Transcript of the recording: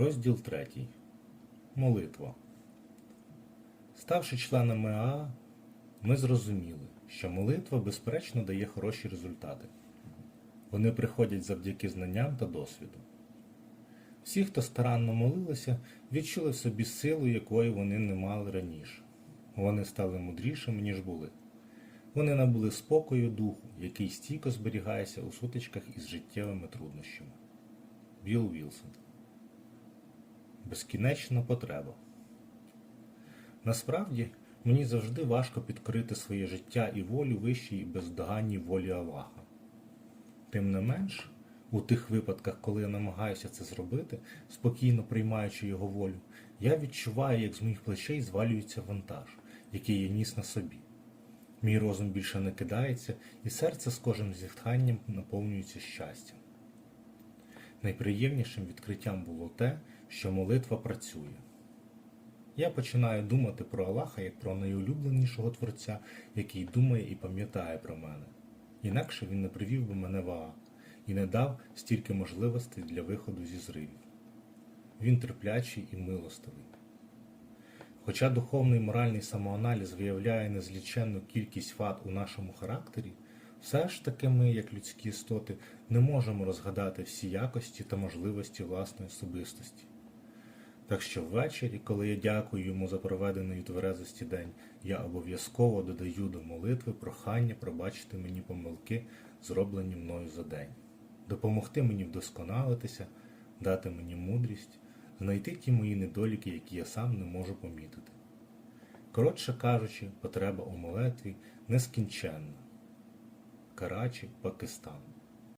Розділ 3. Молитва. Ставши членами АА, ми зрозуміли, що молитва безперечно дає хороші результати. Вони приходять завдяки знанням та досвіду. Всі, хто старанно молилися, відчули в собі силу, якої вони не мали раніше. Вони стали мудрішими, ніж були. Вони набули спокою духу, який стійко зберігається у сутичках із життєвими труднощами. Білл Вілсон безкінечна потреба. Насправді, мені завжди важко підкорити своє життя і волю вищій бездоганній волі Аллаха. Тим не менш, у тих випадках, коли я намагаюся це зробити, спокійно приймаючи його волю, я відчуваю, як з моїх плечей звалюється вантаж, який я ніс на собі. Мій розум більше не кидається, і серце з кожним зітханням наповнюється щастям. Найприємнішим відкриттям було те, що молитва працює. Я починаю думати про Аллаха як про найулюбленішого Творця, який думає і пам'ятає про мене. Інакше він не привів би мене в Аа і не дав стільки можливостей для виходу зі зривів. Він терплячий і милостивий. Хоча духовний моральний самоаналіз виявляє незліченну кількість вад у нашому характері, все ж таки ми, як людські істоти, не можемо розгадати всі якості та можливості власної особистості. Так що ввечері, коли я дякую йому за проведений у тверезості день, я обов'язково додаю до молитви прохання пробачити мені помилки, зроблені мною за день, допомогти мені вдосконалитися, дати мені мудрість, знайти ті мої недоліки, які я сам не можу помітити. Коротше кажучи, потреба у молитві нескінченна. Карачі, Пакистан.